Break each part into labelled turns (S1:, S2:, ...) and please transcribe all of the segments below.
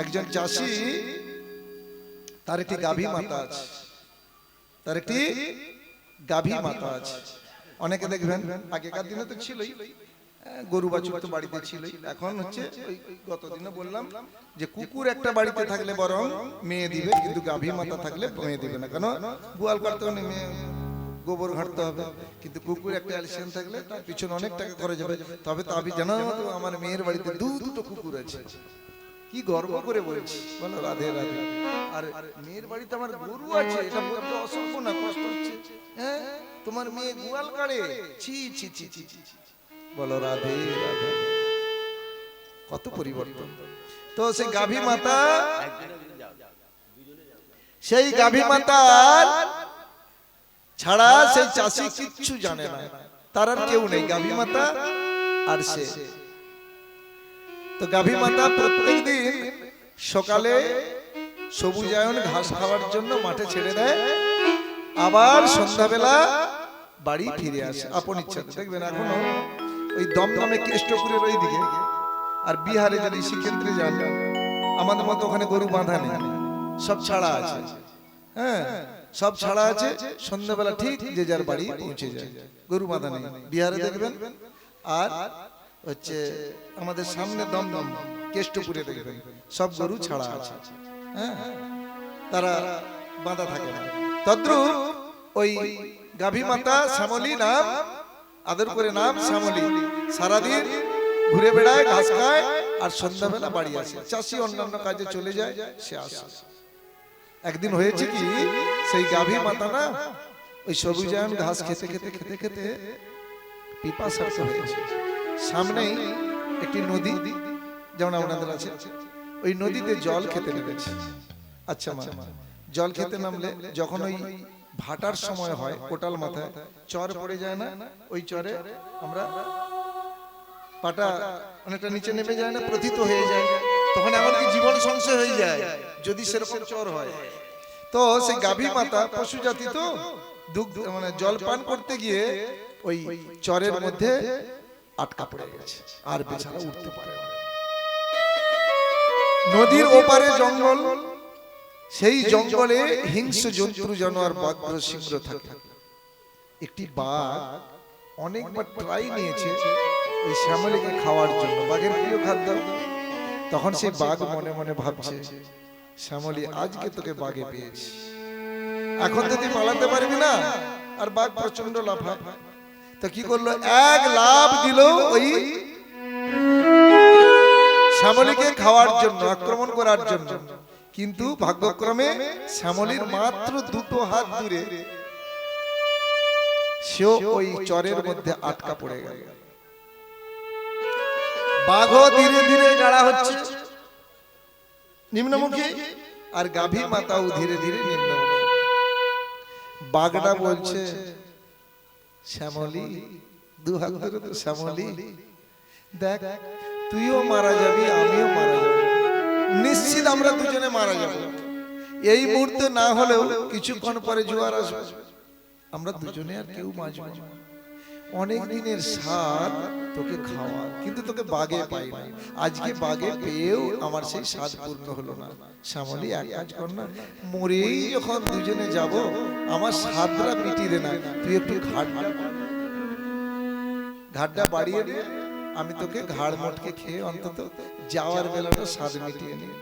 S1: একজন চাষি তার একটি গাভী মাতা আছে। তার একটি গাভী মাতা আছে। অনেকে দেখবেন আগেকার দিনে তো ছিলই। গরু বাছুর তো বাড়িতে ছিলই। এখন হচ্ছে ওই গতদিনে বললাম যে কুকুর একটা বাড়িতে থাকলে বরং মেয়ে দিবে কিন্তু গাভী মাতা থাকলে মেয়ে দিবে না। কেন? গোয়াল করতে হলে মেয়ে গোবর ঘাটতে হবে। কিন্তু কুকুর একটা অ্যালিসিয়ান থাকলে তার পিছনে অনেক টাকা খরচ হবে। তবে তো আমি জানো আমার মেয়ের বাড়িতে দু দুটো কুকুর আছে। কি গর্ব করে বলছি। বলো রাধে রাধে। আর মেয়ের বাড়িতে আমার গরু আছে এটা বলতে অসম্ভব না কষ্ট হচ্ছে। হ্যাঁ? তোমার মেয়ে গোয়াল কাড়ে? ছি ছি ছি ছি ছি। বলো রাধে রাধে। কত পরিবর্তন। তো সেই গাভী মাতা সেই গাভী মাতার ছাড়া সেই চাষি কিচ্ছু জানে না। তার আর কেউ নেই গাভী মাতা আর সে। তো গাভী মাতা প্রত্যেক দিন সকালে সবুজায়ন ঘাস খাওয়ার জন্য মাঠে ছেড়ে দেয়। আবার সন্ধ্যাবেলা বাড়ি ফিরে আসে, আপন ইচ্ছাতে। দেখবেন এখনও ওই দমদমে কেষ্টপুরের ওই দিকে আর বিহারে যদি শ্রীকেন্দ্রে যান, আমাদের মতো ওখানে গরু বাঁধা নেই। সব ছাড়া আছে। হ্যাঁ সব ছাড়া আছে। সন্ধ্যাবেলা ঠিক যে যার বাড়ি পৌঁছে যায়। গরু বাঁধা নেই। বিহারে দেখবেন। আর হচ্ছে আমাদের সামনে দমদম, কেষ্টপুরে দেখবেন। সব গরু ছাড়া আছে। হ্যাঁ? তারা বাঁধা থাকে না। তদ্রুপ ওই গাভী মাতা শ্যামলী নাম, আদর করে নাম শ্যামলী। সারাদিন ঘুরে বেড়ায়, ঘাস খায় আর সন্ধ্যাবেলা বাড়ি আসে। চাষি অন্যান্য কাজে চলে যায়, সে আসে। একদিন হয়েছে কি, সেই গাভী মাতা না, ওই সবুজায়ন ঘাস খেতে খেতে খেতে খেতে পিপাসার্থ হয়েছে। সামনেই একটি নদী যেমন আপনাদের আছে ওই নদীতে জল খেতে নেমেছে। আচ্ছা মা জল খেতে নামলে যখন ওই ভাটার সময় হয় কোটাল মাথায় চর পড়ে যায় না ওই চরে আমরা পাটা অনেকটা নিচে নেমে যায় না প্রথিত হয়ে যায়। তখন এমনকি জীবন সংশয় হয়ে যায় যদি সেরকম চর হয়। তো সেই গাভী মাতা পশু জাতি তো দুগ্ধ মানে জল পান করতে গিয়ে ওই চরের মধ্যে আটকা পড়ে গেছে। আর বেচারা উঠতে পারে নদীর ওপারে জঙ্গল সেই জঙ্গলে হিংস্র জন্তু জানোয়ার বাঘ সিংহ থাকে। একটি বাঘ অনেকবার ট্রাই নিয়েছে ওই শ্যামলীকে খাওয়ার জন্য। বাঘের প্রিয় খাদ্য? তখন সেই বাঘ মনে মনে ভাবছে শ্যামলী আজকে তোকে বাঘে পেয়েছি। এখন তো তুই পালাতে পারবি না? আর বাঘ প্রচণ্ড লাফায়। তো কি করল? এক লাভ দিল ওই শ্যামলীকে খাওয়ার জন্য আক্রমণ করার জন্য। কিন্তু ভাগ্যক্রমে শ্যামলীর মাত্র দুটো হাত দূরে সেও ওই চরের মধ্যে আটকা পড়ে গেল। বাঘও ধীরে ধীরে গাড়া হচ্ছে। নিম্নমুখী আর গাভী মাতাও ধীরে ধীরে নিম্নমুখী। বাঘটা বলছে শ্যামলী দু হাত ধরে তো শ্যামলী। দেখ তুইও মারা যাবি আমিও মারা যাব। নিশ্চিত আমরা দুজনে মারা যাব। এই মুহূর্তে না হলেও কিছুক্ষণ পরে জোয়ার আসবে। আমরা দুজনে আর কেউ মাঝ না। অনেক দিনের স্বাদ তোকে খাওয়া কিন্তু তোকে বাগে পাই না। আজকে বাগে পেয়েও আমার সেই স্বাদ পূর্ণ হলো না। শ্যামলী এক কাজ কর না। মরেই যখন দুজনে যাব আমার স্বাদটা মিটিয়ে দে না। তুই একটু ঘাট ঘাটটা বাড়িয়ে দে। আমি তোকে ঘাড় মোটকে খেয়ে অন্তত যাওয়ার বেলাটা স্বাদ মিটিয়ে নিই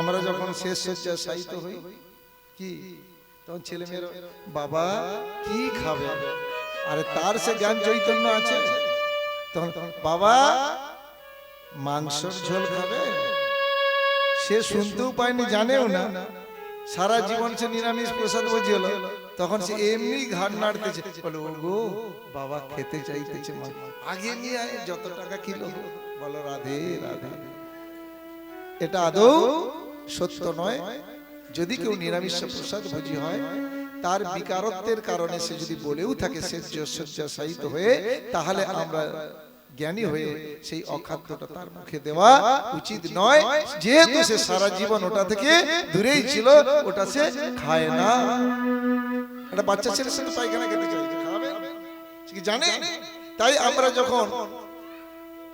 S1: আমরা যখন শেষ শয্যা সাহিত্য হই কি? তখন ছেলে মেয়েরা বাবা কি খাবে? আরে তার সে জ্ঞান চৈতন্য আছে। তখন বাবা মাংসর ঝোল খাবে? সে শুনতেও পায়নি জানেও না। সারা জীবন সে নিরামিষ প্রসাদ বুঝি হলো তখন সে এমনি ঘাট নাড়তেছে। বলো ও গো বাবা খেতে চাইতেছে আগে নিয়ে আয় যত টাকা কিলো বলো রাধে রাধে এটা আদৌ সত্য নয়। যদি কেউ নিরামিষ প্রসাদ ভোজি হয় তার বিকারত্বের কারণে সে যদি বলেও থাকে সে শয্যাশায়িত হয়ে তাহলে আমরা জ্ঞানী হয়ে সেই অখাদ্যটা তার মুখে দেওয়া উচিত নয়। যেহেতু সে সারা জীবন ওটা থেকে দূরেই ছিল ওটা সে খায় না। একটা বাচ্চা ছেলের সাথে পায়খানা খেতে চাই খাবে? কি জানে? তাই আমরা যখন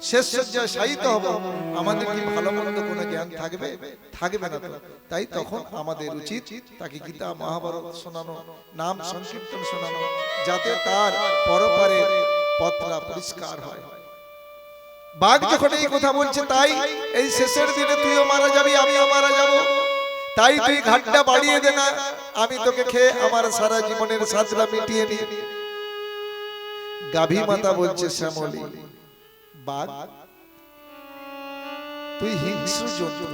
S1: শেষ সজ্জায় শায়িত হব। আমাদের কি ভালো মন্দ কোনো জ্ঞান থাকবে? থাকবে না তাই তখন আমাদের উচিত তাকে গীতা, মহাভারত শোনানো, নাম সংকীর্তন শোনানো, যাতে তার পরপারের পথটা পরিষ্কার হয়। বাঘ যখন এই কথা বলছে, তাই এই শেষের দিনে তুইও মারা যাবি, আমিও মারা যাব। তাই তুই ঘাটটা বাড়িয়ে দে না, আমি তোকে খেয়ে আমার সারা জীবনের সাজরা মিটিয়ে নি গাভী মাতা বলছে, শ্যামলী বাঘ তুই হিংস্র জন্তু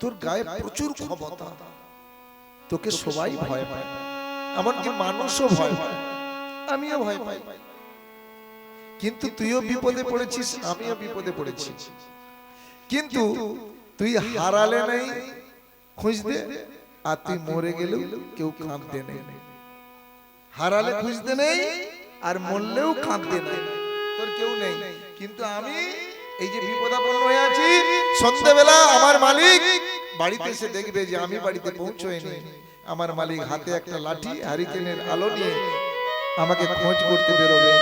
S1: তোর গায়ে প্রচুর ক্ষমতা। তোকে সবাই ভয় পায় এমনকি মানুষও ভয় পায়। আমিও ভয় পাই। কিন্তু তুইও বিপদে পড়েছিস আমিও বিপদে পড়েছি। কিন্তু তুই হারালে নাই খুঁজতে আর তুই মরে গেলেও কেউ কাঁদতে নেই। হারালে খুঁজতে নেই আর মরলেও কাঁদতে নেই। তোর কেউ নেই। কিন্তু আমি এই যে বিপদাপন্ন হয়ে আছি সন্ধ্যেবেলা আমার মালিক বাড়িতে এসে দেখবে যে আমি বাড়িতে পৌঁছয়নি। আমার মালিক হাতে একটা লাঠি হারিকেনের আলো নিয়ে আমাকে খোঁজ করতে বেরোবে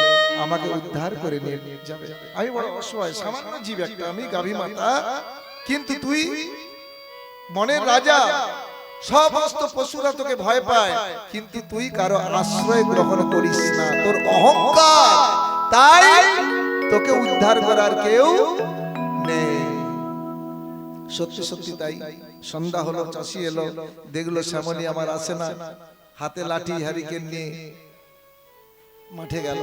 S1: আমাকে উদ্ধার করে নিয়ে যাবে। আমি বড় অসহায় সামান্য জীব একটা আমি গাভী মাতা। কিন্তু তুই মনের রাজা। সমস্ত পশুরা তোকে ভয় পায়। কিন্তু তুই কারও আশ্রয় গ্রহণ করিস না। তোর অহংকার। তাই তোকে উদ্ধার করার কেউ নেই। সত্যি সত্যি তাই। সন্ধ্যা হলো, চাষি এলো। দেখল শ্যামলী আমার আসে না। হাতে লাঠি, হারিকেন নিয়ে মাঠে গেল।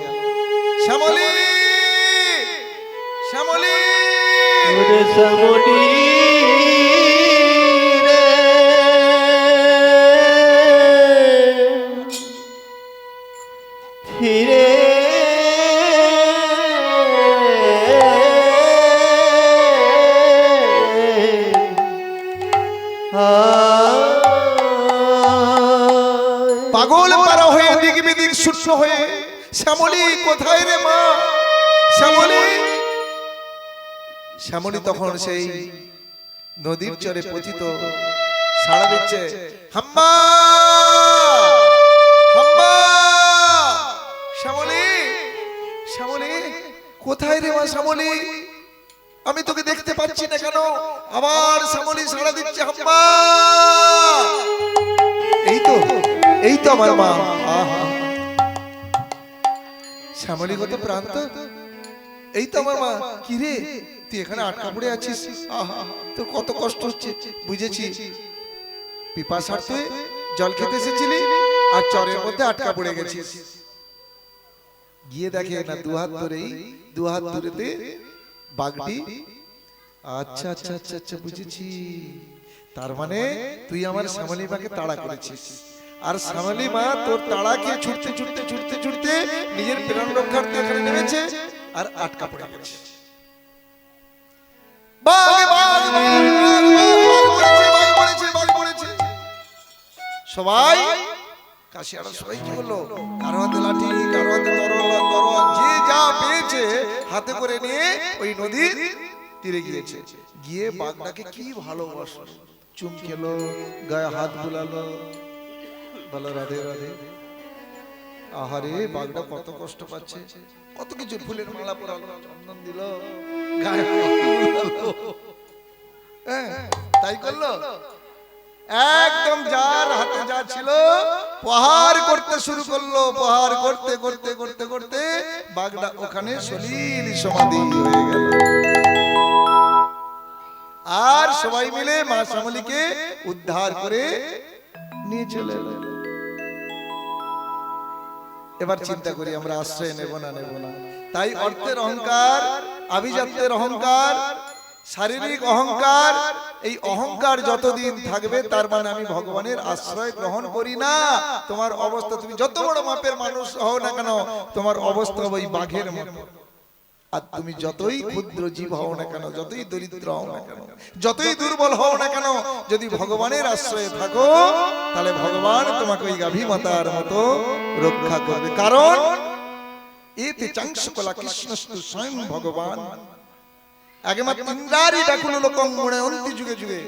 S1: শ্যামলী! শ্যামলী!
S2: শ্যামলী!
S1: শ্যামলী তখন সেই নদীর চরে পতিত সাড়া দিচ্ছে হাম্মা! হাম্মা! শ্যামলী! শ্যামলী কোথায় রে মা শ্যামলী? আমি তোকে দেখতে পাচ্ছি না কেন? আবার শ্যামলী সাড়া দিচ্ছে হাম্মা! এই তো এই তো আমার মা। আহা! শ্যামলীগত প্রান্ত? এই তো আমার মা। কি রে? তুই এখানে আটকা পড়ে আছিস? আহা তোর কত কষ্ট হচ্ছে বুঝেছি। পিপাসার তুই জল খেতে এসেছিলি আর চরের মধ্যে আটকা পড়ে গেছিস। গিয়ে দেখে না দুহাত ধরেই দুহাত ধরেতে বাঘটি আচ্ছা আচ্ছা আচ্ছা আচ্ছা বুঝেছি। তার মানে তুই আমার শ্যামলী মাকে তাড়া করেছিস। আর শ্যামলী মা তোর তাড়াকে ছুটতে ছুটতে ছুটতে ছুটতে নিজের প্রাণ রক্ষার্থে এখানে নেমেছে আর আটকা পড়ে গেছে। সবাই কাশিয়ারা সবাই কি করল কারও হাতে লাঠি কারও হাতে তরোয়াল তরোয়াল যে যা পেয়েছে হাতে করে নিয়ে ওই নদীর তীরে গিয়েছে গিয়ে বাঘটাকে কি ভালোবাসলো চুম খেলো গায়ে হাত বুলালো বলো রাধে রাধে আহারে বাঘটা কত কষ্ট পাচ্ছে কত কিছু ফুলের মালা পরালো চন্দন দিল হ্যাঁ, তাই করল? একদম যার হাতে যা ছিল প্রহার করতে শুরু করল। প্রহার করতে করতে করতে করতে বাগদা ওখানে সলিল সমাধি হয়ে গেল। আর সবাই মিলে মা শ্যামলীকে উদ্ধার করে নিয়ে চলে এলো। এবার চিন্তা করি আমরা আশ্রয় নেব না নেব না। তাই অর্থের অহংকার আভিজাত্যের অহংকার, শারীরিক অহংকার, এই অহংকার যতদিন থাকবে, তার মানে আমি ভগবানের আশ্রয় গ্রহণ করি না। তোমার অবস্থা, তুমি যত বড় মাপের মানুষ হও না কেন, তোমার অবস্থা ওই বাঘের মতো। আর তুমি যতই ক্ষুদ্র জীব হও না কেন, যতই দরিদ্র হও না কেন, যতই দুর্বল হও না কেন, যদি ভগবানের আশ্রয়ে থাকো, তাহলে ভগবান তোমাকে ওই গাভী মাতার মতো রক্ষা করবে। কারণ এতে চাংসকলা কৃষ্ণস্তু স্বয়ং ভগবান। একমাত্র ইন্দ্রারি ডাকুল লোকং মনে অন্তি যুগে যুগে।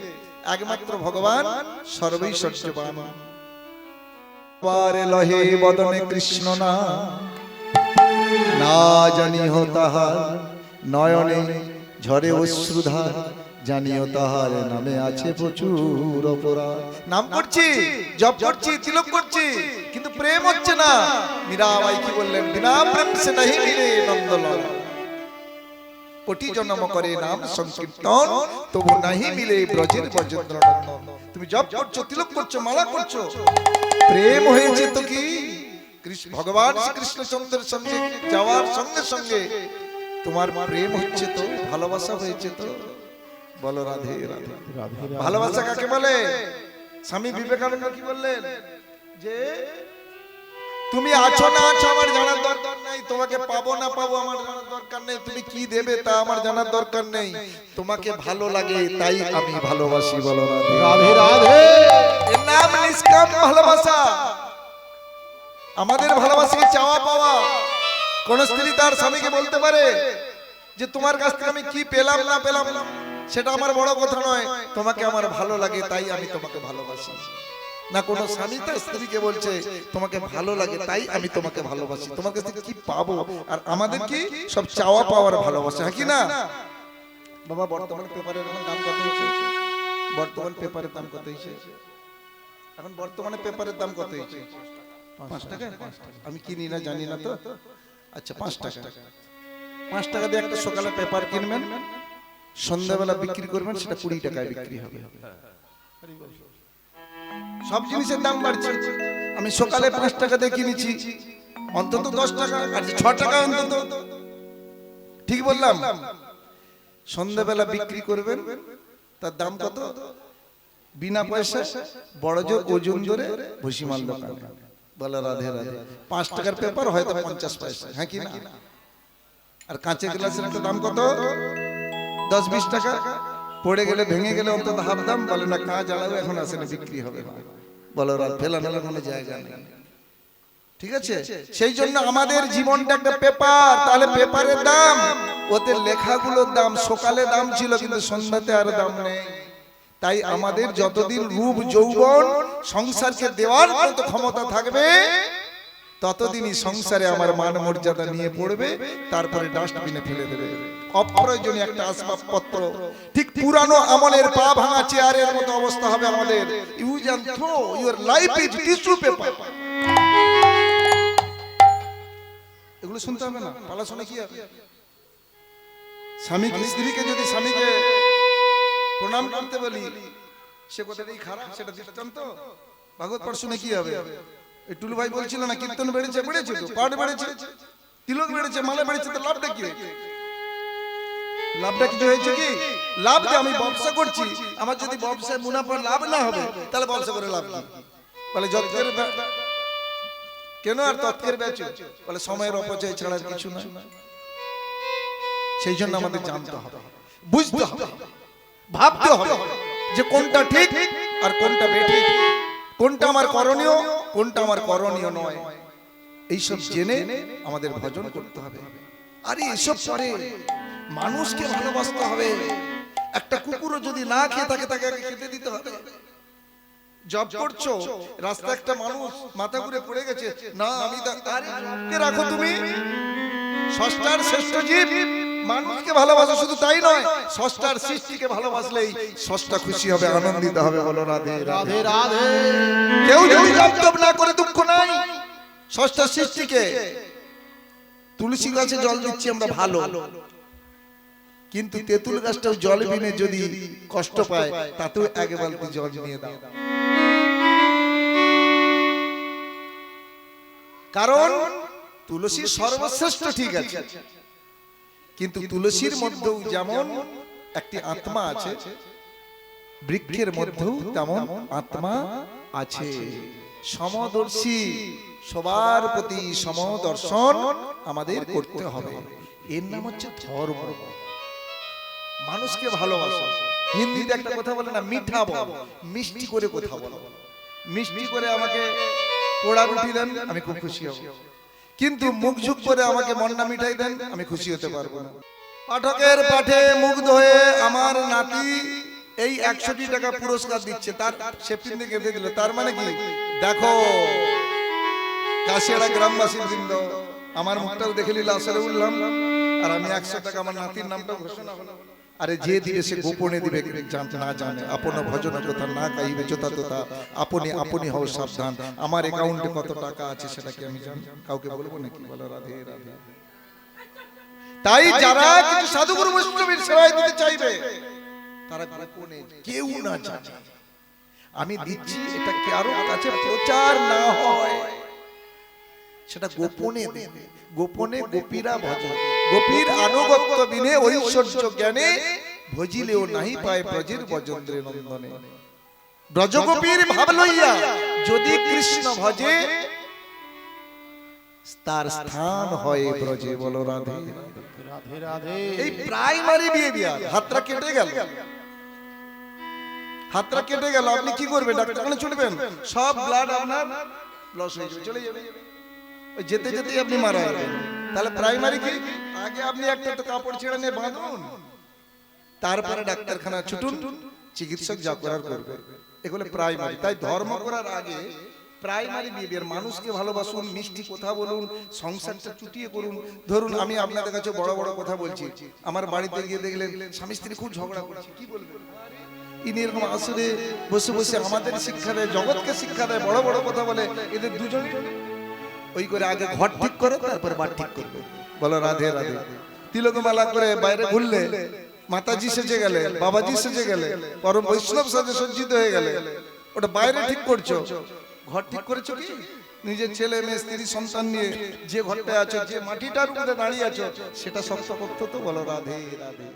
S1: একমাত্র ভগবান সর্বৈশ্বর্যবান পারে লহে বদনে কৃষ্ণ না। না। জানি হো তাহার নয়নে ঝরে অশ্রুধার। জানিও তাহার নামে আছে প্রচুর অপরাধ। নাম করছি জপ করছি তিলক করছি কিন্তু প্রেম হচ্ছে না। মীরাবাই কি বললেন? বিনা প্রেম সে নাহি মিলে নন্দলাল। কোটি জন্ম করে নাম সংকীর্তন তবু নাহি মিলে ব্রজের ব্রজেন্দ্র নন্দন তুমি জপ করছ তিলক করছ মালা করছ। প্রেম হয়েছে তো কি? কৃষ্ণ ভগবান শ্রীকৃষ্ণচন্দ্রের সঙ্গে যাওয়ার সঙ্গে সঙ্গে। তোমার প্রেম হচ্ছে তো ভালোবাসা হয়েছে তো। বলো রাধে রাধে। ভালোবাসা কাকে বলে? স্বামী বিবেকানন্দ কি বললেন? যে তুমি আছো না আছো আমার জানার দরকার নেই। তোমাকে পাবো না পাবো আমার জানার দরকার নেই। তুমি কি দেবে তা আমার জানার দরকার নেই। তোমাকে ভালো লাগে তাই আমি ভালোবাসি বলো রাধে।
S2: রাধে
S1: এর নাম নিষ্কাম ভালোবাসা। আমাদের ভালোবাসা কি চাওয়া পাওয়া। কোন স্ত্রী তার স্বামীকে বলতে পারে যে তোমার কাছ থেকে আমি কি পেলাম না পেলাম? সেটা আমার বড় কথা নয় তোমাকে আমার ভালো লাগে তাই আমি তোমাকে ভালোবাসি। না কোনো স্বামী তার স্ত্রীকে বলছে তোমাকে ভালো লাগে তাই আমি তোমাকে ভালোবাসি। তোমার কাছ কি পাবো? আর আমাদের কি সব চাওয়া পাওয়ার ভালোবাসা হ্যাঁ কি না? বাবা বর্তমান পেপারের এখন দাম কত হয়েছে? বর্তমান পেপারের দাম কত হয়েছে? এখন বর্তমানে পেপারের দাম কত হয়েছে? পাঁচ টাকা? আমি কিনি না জানি না তো। আচ্ছা পাঁচ টাকা। পাঁচ টাকা দিয়ে একটা সকালে পেপার কিনবেন? সন্ধ্যাবেলা বিক্রি করবেন সেটা কুড়ি টাকায় বিক্রি হবে। সব জিনিসের দাম বাড়ছে। আমি সকালে পাঁচ টাকা দিয়ে কিনেছি। অন্তত দশ টাকা আর ছ টাকা অন্তত। ঠিক বললাম? সন্ধ্যাবেলা বিক্রি করবেন। তার দাম কত? বিনা পয়সা বড় জোর ওজন জোরে ভুসিমাল দোকান। বলে রাধে রাধে পাঁচ টাকার পেপার হয়তো পঞ্চাশ পয়সা হ্যাঁ কি না? আর কাঁচের গ্লাসের একটা দাম কত? দশ বিশ টাকা পড়ে গেলে, ভেঙে গেলে অন্তত হাফ দাম, বলে, না কাঁচ আলাদা, এখন আসে না বিক্রি হবে। বলো ফেলা মেলা কোনো জায়গা নেই। ঠিক আছে? সেই জন্য আমাদের জীবনটা একটা পেপার, তাহলে পেপারের দাম, ওতে লেখাগুলোর দাম, সকালে দাম ছিল, কিন্তু সন্ধ্যাতে আর দাম নেই। তাই আমাদের যতদিন রূপ যৌবন, সংসারকে দেওয়ার মতো ক্ষমতা থাকবে, ততদিনই সংসারে আমার মান মর্যাদা নিয়ে পড়বে, তারপরে ডাস্টবিনে ফেলে দেবে। অপ্রয়োজনীয় একটা আসবাবপত্র। ঠিক পুরানো আমলের পা ভাঙা চেয়ারের মতো অবস্থা হবে আমাদের। Use and throw your life is tissue paper এগুলো শুনতে হবে না। পালা শুনে কি হবে? স্বামীকে, স্ত্রীকে যদি স্বামীকে প্রণাম করতে বলি, সে কথাটাই খারাপ, সেটা দৃষ্টান্ত। ভাগবত পাঠ শুনে কি হবে? এই টুলু ভাই বলছিল না, কীর্তন বেড়েছে বেড়েছে পাঠ বেড়েছে, তিলক বেড়েছে, মালা বেড়েছে, তো লাভটা কি হয়েছে লাভটা কিছু হয়েছে কি? লাভ যে আমি ব্যবসা করছি। আমার যদি ব্যবসায় মুনাফা লাভ না হবে তাহলে ব্যবসা করে লাভ কি? বলে যত্নের কেন আর তৎকের বেচো বলে সময়ের অপচয় ছাড়া কিছু না সেই জন্য আমাদের জানতে হবে। বুঝতে হবে। ভাবতে হবে যে কোনটা ঠিক আর কোনটা বেঠিক। কোনটা আমার করণীয় কোনটা আমার করণীয় নয়। এইসব জেনে আমাদের ভজন করতে হবে। আরে এসব পরে মানুষকে ভালোবাসতে হবে। একটা কুকুরও যদি না খেয়ে থাকে তাকে আগে খেতে দিতে হবে। জব করছ রাস্তা একটা মানুষ মাথা ঘুরে পড়ে গেছে না আমি আরে রাখো তুমি? ষষ্ঠার শ্রেষ্ঠ জীব। মানুষকে ভালোবাসো শুধু তাই নয় ষষ্ঠার সৃষ্টিকে ভালোবাসলেই ষষ্ঠা খুশি হবে আনন্দিত হবে বলো রাধে রাধে।
S2: রাধে রাধে।
S1: কেউ যদি জপ না করে দুঃখ নাই ষষ্ঠার সৃষ্টিকে। তুলসী গাছে জল দিচ্ছি আমরা ভালো। কিন্তু তেঁতুল গাছটাও জল বিনে যদি কষ্ট পায় তাতেও এক বালতি জল নিয়ে দাও। কারণ তুলসী সর্বশ্রেষ্ঠ ঠিক আছে। কিন্তু তুলসীর মধ্যেও যেমন একটি আত্মা আছে বৃক্ষের মধ্যেও তেমন আত্মা আছে। সমদর্শী সবার প্রতি সমদর্শন আমাদের করতে হবে। এর নাম হচ্ছে ধর্ম। মানুষকে ভালোবাসা। হিন্দিতে একটা কথা বলে না, মিঠা বল। মিষ্টি করে কথা বলো। মিষ্টি করে আমাকে পোড়া রুটি দেন, আমি খুব খুশি হব। কিন্তু মুখ ঝুঁক করে আমাকে মন্না মিঠাই দেন, আমি খুশি হতে পারব না। পাঠকের পাঠে মুগ্ধ হয়ে আমার নাতি এই একশোটি টাকা পুরস্কার দিচ্ছে। তার সেফটিন দিয়ে গেঁথে দিল। তার মানে কি? দেখো, কাশিয়াড়া গ্রামবাসী বৃন্দ, আমার মুখটাও দেখে নিল আসলে উঠলাম। আর আমি একশো টাকা আমার নাতির নামটা ঘোষণা হলো আরে যে দিবে সে গোপনে দিবে না জানে আপন ভজন কথা না কাইবে চোতা তোতা আপনি আপনি হও সাবধান। আমার অ্যাকাউন্টে কত টাকা আছে সেটা কি আমি জানি? কাউকে বলব নাকি? বলো রাধে রাধে তাই যারা কিছু সাধুগুরু বৈষ্ণবের সেবায় দিতে চাইবে তারা গোপনে কেউ না জানে। আমি দিচ্ছি এটা কারও কাছে প্রচার না হয়। সেটা গোপনে গোপনে গোপীরা ভজ গোপীর আনুগত্য বিনে ঐশ্বর্য জ্ঞানে ভজিলেও নাহি পায় ব্রজের বজন্দ্রে নন্দনে। ব্রজগোপীর ভাব লইয়া যদি কৃষ্ণ ভজে তার স্থান হয় ব্রজে বলো রাধে
S2: রাধে রাধে।
S1: এই প্রাইমারি বিয়ে বিহেভিয়ার হাতটা কেটে গেল। হাতটা কেটে গেল। আপনি কি করবেন? ডাক্তারখানে ছুটবেন সব ব্লাড আপনার লস হয়ে যাবে চলে যাবে। ওই যেতে যেতেই আপনি মারা যাবেন তাহলে প্রাইমারি কি? আগে আপনি একটা তো কাপড় ছেড়ে নিয়ে বাঁধুন। তারপরে ডাক্তারখানা ছুটুন, চিকিৎসক যা করার করবে। এগুলো প্রাইমারি তাই ধর্ম করার আগে প্রাইমারি বিহেভিয়ার মানুষকে ভালোবাসুন, মিষ্টি কথা বলুন, সংসারটা চুটিয়ে করুন। ধরুন আমি আপনাদের কাছে বড় বড় কথা বলছি। আমার বাড়িতে গিয়ে দেখলেন স্বামী স্ত্রী খুব ঝগড়া করছে। কি বলবেন? ইনি এরকম আসলে বসে বসে আমাদের শিক্ষা দেয়, জগৎকে শিক্ষা দেয়, বড় বড় কথা বলে। এদের দুজন ওই করে আগে ঘর ঠিক করো, তারপর বার ঠিক করবে। বলো রাধে রাধে। তিলকমালা করে বাইরে ঘুরলে, মাতাজি সেজে গেলে, বাবাজি সেজে গেলে, পরম বৈষ্ণব সাজে সজ্জিত হয়ে গেলে, ওটা বাইরে ঠিক করছ। ঘর ঠিক করেছ কি? নিজের ছেলে, মেয়ে, স্ত্রী, সন্তান নিয়ে যে ঘরটায় আছো, যে মাটিটার উপরে দাঁড়িয়ে আছো, সেটা শক্ত করতে তো বলো রাধে রাধে।